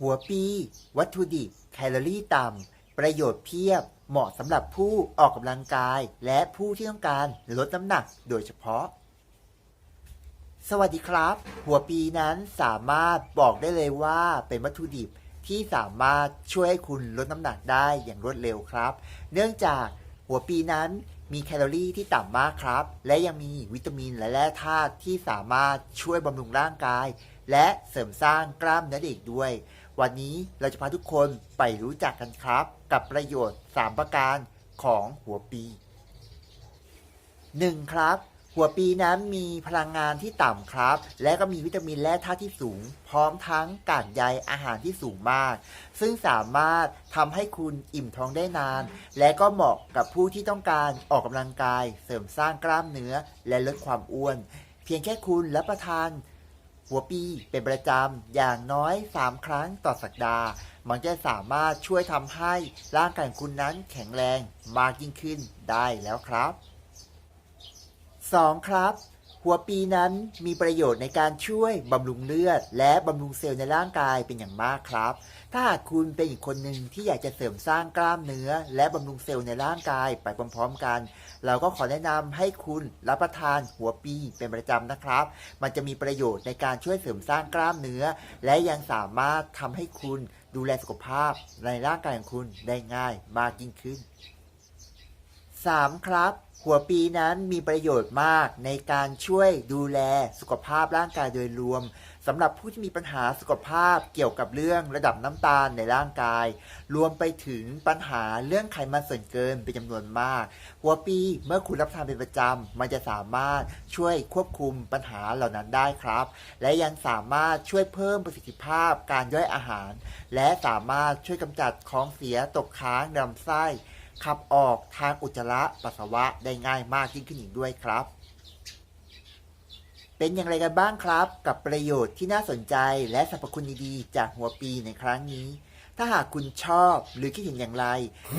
หัวปี วัตถุดิบ แคลอรี่ต่ำ ประโยชน์เพียบ เหมาะสำหรับผู้ออกกำลังกาย และผู้ที่ต้องการลดน้ำหนักโดยเฉพาะ สวัสดีครับ หัวปีนั้นสามารถบอกได้เลยว่าเป็นวัตถุดิบที่สามารถช่วยให้คุณลดน้ำหนักได้อย่างรวดเร็วครับ เนื่องจากหัวปีนั้นมีแคลอรี่ที่ต่ำมากครับ และยังมีวิตามินและแร่ธาตุที่สามารถช่วยบำรุงร่างกาย และเสริมสร้างกล้ามเนื้อเด็กด้วย วันนี้เราจะพาทุกคนไปรู้จักกันครับ กับประโยชน์ 3 ประการของหัวปี 1. ครับ หัวปีนั้นมีพลังงานที่ต่ำครับ และก็มีวิตามินและธาตุที่สูง พร้อมทั้งกากใยอาหารที่สูงมาก ซึ่งสามารถทำให้คุณอิ่มท้องได้นาน และก็เหมาะกับผู้ที่ต้องการออกกำลังกาย เสริมสร้างกล้ามเนื้อและลดความอ้วน เพียงแค่คุณรับประทาน หัวปีเป็นประจำอย่างน้อย 3 ครั้งต่อสัปดาห์ มันจะสามารถช่วยทำให้ร่างกายคุณนั้นแข็งแรงมากยิ่งขึ้นได้แล้วครับ 2. ครับ หัวปีนั้นมีประโยชน์ในการช่วยบำรุงเลือด และบำรุงเซลล์ในร่างกายเป็นอย่างมากครับ ถ้าหากคุณเป็นอีกคนหนึ่งที่อยากจะเสริมสร้างกล้ามเนื้อ และบำรุงเซลล์ในร่างกายไปพร้อมๆกัน เราก็ขอแนะนำให้คุณรับประทานหัวปีเป็นประจำนะครับ มันจะมีประโยชน์ในการช่วยเสริมสร้างกล้ามเนื้อ และยังสามารถทำให้คุณดูแลสุขภาพในร่างกายของคุณได้ง่ายมากยิ่งขึ้น 3. ครับ หัวปีนั้นมีประโยชน์มากในการช่วยดูแลสุขภาพร่างกายโดยรวมสำหรับผู้ที่มีปัญหาสุขภาพเกี่ยวกับเรื่องระดับน้ำตาลในร่างกาย รวมไปถึงปัญหาเรื่องไขมันส่วนเกินเป็นจำนวนมาก หัวปีเมื่อคุณรับประทานเป็นประจำมันจะสามารถช่วยควบคุมปัญหาเหล่านั้นได้ครับ และยังสามารถช่วยเพิ่มประสิทธิภาพการย่อยอาหาร และสามารถช่วยกำจัดของเสียตกค้างในลำไส้ ขับออกทางอุจจาระปัสสาวะได้ง่ายมากยิ่งขึ้นอีกด้วยครับ เป็นอย่างไรกันบ้างครับ กับประโยชน์ที่น่าสนใจและสรรพคุณดีๆจากหัวปีในครั้งนี้ ถ้าหากคุณชอบหรือคิดเห็นอย่างไร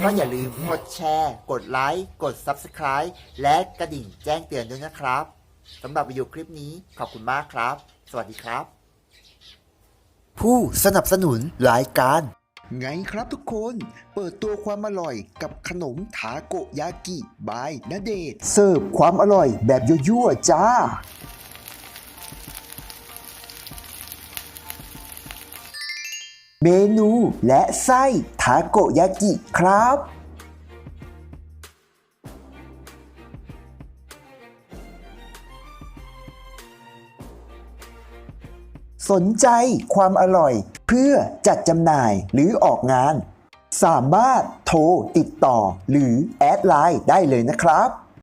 ก็อย่าลืมกดแชร์ กดไลค์ กด Subscribe และกระดิ่งแจ้งเตือนด้วยนะครับสำหรับวิดีโอคลิปนี้ขอบคุณมากครับ สวัสดีครับ ผู้สนับสนุนรายการ ไงครับทุกคน เปิดตัวความอร่อยกับขนมทาโกยากิบายนาเดชเสิร์ฟความอร่อยแบบยั่วๆจ้า เมนูและไส้ทาโกยากิครับสนใจความอร่อย เพื่อจัดจำหน่ายหรือออกงาน สามารถโทรติดต่อหรือแอดไลน์ได้เลยนะครับ